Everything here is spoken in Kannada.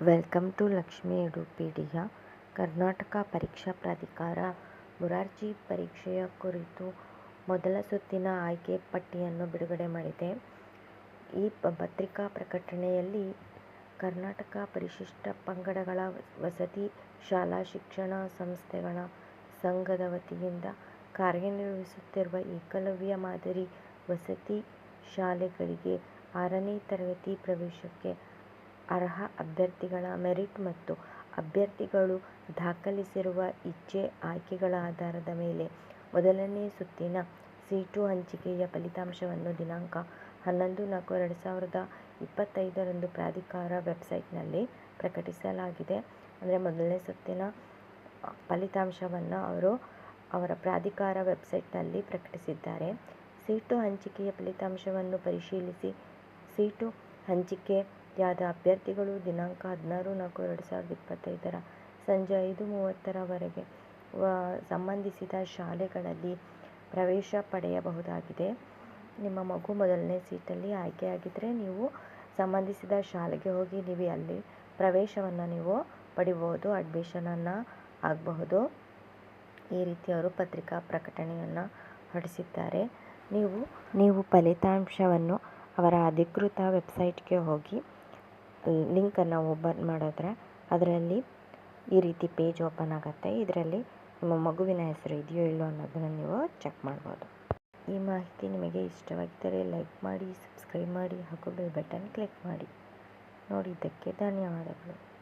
Welcome to Lakshmi Edupedia Karnataka ಪರೀಕ್ಷಾ ಪ್ರಾಧಿಕಾರ. ಮೊರಾರ್ಜಿ ಪರೀಕ್ಷೆಯ ಕುರಿತು ಮೊದಲ ಸುತ್ತಿನ ಆಯ್ಕೆ ಪಟ್ಟಿಯನ್ನು ಬಿಡುಗಡೆ ಮಾಡಿದೆ. ಈ ಪತ್ರಿಕಾ ಪ್ರಕಟಣೆಯಲ್ಲಿ ಕರ್ನಾಟಕ ಪರಿಶಿಷ್ಟ ಪಂಗಡಗಳ ವಸತಿ ಶಾಲಾ ಶಿಕ್ಷಣ ಸಂಸ್ಥೆಗಳ ಸಂಘದ ವತಿಯಿಂದ ಕಾರ್ಯನಿರ್ವಹಿಸುತ್ತಿರುವ ಏಕಲವ್ಯ ಮಾದರಿ ವಸತಿ ಶಾಲೆಗಳಿಗೆ ಆರನೇ ತರಗತಿ ಪ್ರವೇಶಕ್ಕೆ ಅರ್ಹ ಅಭ್ಯರ್ಥಿಗಳ ಮೆರಿಟ್ ಮತ್ತು ಅಭ್ಯರ್ಥಿಗಳು ದಾಖಲಿಸಿರುವ ಇಚ್ಛೆ, ಆಯ್ಕೆಗಳ ಆಧಾರದ ಮೇಲೆ ಮೊದಲನೇ ಸುತ್ತಿನ ಸೀಟು ಹಂಚಿಕೆಯ ಫಲಿತಾಂಶವನ್ನು ದಿನಾಂಕ ಹನ್ನೊಂದು ನಾಲ್ಕು ಎರಡು ಸಾವಿರದ ಇಪ್ಪತ್ತೈದರಂದು ಪ್ರಾಧಿಕಾರ ವೆಬ್ಸೈಟ್ನಲ್ಲಿ ಪ್ರಕಟಿಸಲಾಗಿದೆ. ಅಂದರೆ ಮೊದಲನೇ ಸುತ್ತಿನ ಫಲಿತಾಂಶವನ್ನು ಅವರು ಅವರ ಪ್ರಾಧಿಕಾರ ವೆಬ್ಸೈಟ್ನಲ್ಲಿ ಪ್ರಕಟಿಸಿದ್ದಾರೆ. ಸೀಟು ಹಂಚಿಕೆಯ ಫಲಿತಾಂಶವನ್ನು ಪರಿಶೀಲಿಸಿ ಸೀಟು ಹಂಚಿಕೆಯಾದ ಅಭ್ಯರ್ಥಿಗಳು ದಿನಾಂಕ ಹದಿನಾರು ನಾಲ್ಕು ಎರಡು ಸಾವಿರದ ಇಪ್ಪತ್ತೈದರ ಸಂಜೆ ಐದು ಮೂವತ್ತರವರೆಗೆ ಸಂಬಂಧಿಸಿದ ಶಾಲೆಗಳಲ್ಲಿ ಪ್ರವೇಶ ಪಡೆಯಬಹುದಾಗಿದೆ. ನಿಮ್ಮ ಮಗು ಮೊದಲನೇ ಸೀಟಲ್ಲಿ ಆಯ್ಕೆಯಾಗಿದ್ದರೆ ನೀವು ಸಂಬಂಧಿಸಿದ ಶಾಲೆಗೆ ಹೋಗಿ ನೀವು ಅಲ್ಲಿ ಪ್ರವೇಶವನ್ನು ನೀವು ಪಡಿಬೋದು, ಅಡ್ಮಿಷನನ್ನು ಆಗಬಹುದು. ಈ ರೀತಿ ಅವರು ಪತ್ರಿಕಾ ಪ್ರಕಟಣೆಯನ್ನು ಹೊರಡಿಸಿದ್ದಾರೆ. ನೀವು ನೀವು ಫಲಿತಾಂಶವನ್ನು ಅವರ ಅಧಿಕೃತ ವೆಬ್ಸೈಟ್ಗೆ ಹೋಗಿ ಲಿಂಕನ್ನು ಓಪನ್ ಮಾಡಿದ್ರೆ ಅದರಲ್ಲಿ ಈ ರೀತಿ ಪೇಜ್ ಓಪನ್ ಆಗುತ್ತೆ. ಇದರಲ್ಲಿ ನಿಮ್ಮ ಮಗುವಿನ ಹೆಸರು ಇದೆಯೋ ಇಲ್ಲೋ ಅನ್ನೋದನ್ನು ನೀವು ಚೆಕ್ ಮಾಡ್ಬೋದು. ಈ ಮಾಹಿತಿ ನಿಮಗೆ ಇಷ್ಟವಾಗಿದ್ದರೆ ಲೈಕ್ ಮಾಡಿ, ಸಬ್ಸ್ಕ್ರೈಬ್ ಮಾಡಿ ಹಾಗೂ ಬೆಲ್ ಬಟನ್ ಕ್ಲಿಕ್ ಮಾಡಿ. ನೋಡಿದ್ದಕ್ಕೆ ಧನ್ಯವಾದಗಳು.